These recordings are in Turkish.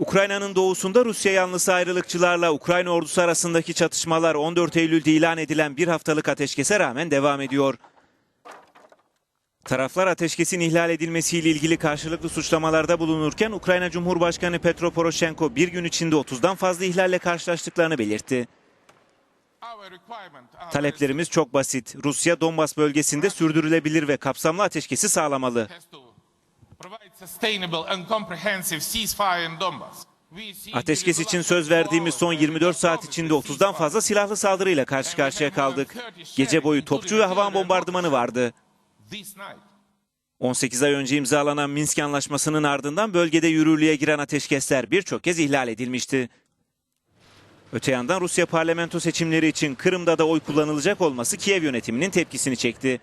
Ukrayna'nın doğusunda Rusya yanlısı ayrılıkçılarla Ukrayna ordusu arasındaki çatışmalar 14 Eylül'de ilan edilen bir haftalık ateşkese rağmen devam ediyor. Taraflar ateşkesin ihlal edilmesiyle ilgili karşılıklı suçlamalarda bulunurken Ukrayna Cumhurbaşkanı Petro Poroshenko bir gün içinde 30'dan fazla ihlalle karşılaştıklarını belirtti. Taleplerimiz çok basit. Rusya Donbas bölgesinde sürdürülebilir ve kapsamlı ateşkesi sağlamalı. Ateşkes için söz verdiğimiz son 24 saat içinde 30'dan fazla silahlı saldırıyla karşı karşıya kaldık. Gece boyu topçu ve havan bombardımanı vardı. 18 ay önce imzalanan Minsk Anlaşması'nın ardından bölgede yürürlüğe giren ateşkesler birçok kez ihlal edilmişti. Öte yandan Rusya parlamento seçimleri için Kırım'da da oy kullanılacak olması Kiev yönetiminin tepkisini çekti.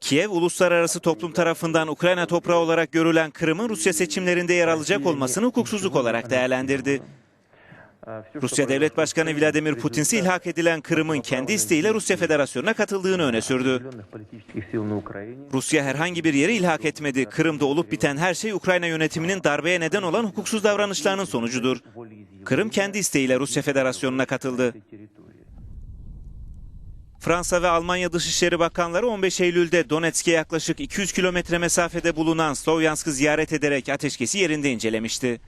Kiev, uluslararası toplum tarafından Ukrayna toprağı olarak görülen Kırım'ın Rusya seçimlerinde yer alacak olmasını hukuksuzluk olarak değerlendirdi. Rusya Devlet Başkanı Vladimir Putin ise ilhak edilen Kırım'ın kendi isteğiyle Rusya Federasyonu'na katıldığını öne sürdü. Rusya herhangi bir yere ilhak etmedi. Kırım'da olup biten her şey Ukrayna yönetiminin darbeye neden olan hukuksuz davranışlarının sonucudur. Kırım kendi isteğiyle Rusya Federasyonu'na katıldı. Fransa ve Almanya Dışişleri Bakanları 15 Eylül'de Donetsk'e yaklaşık 200 kilometre mesafede bulunan Slovyansk'ı ziyaret ederek ateşkesi yerinde incelemişti.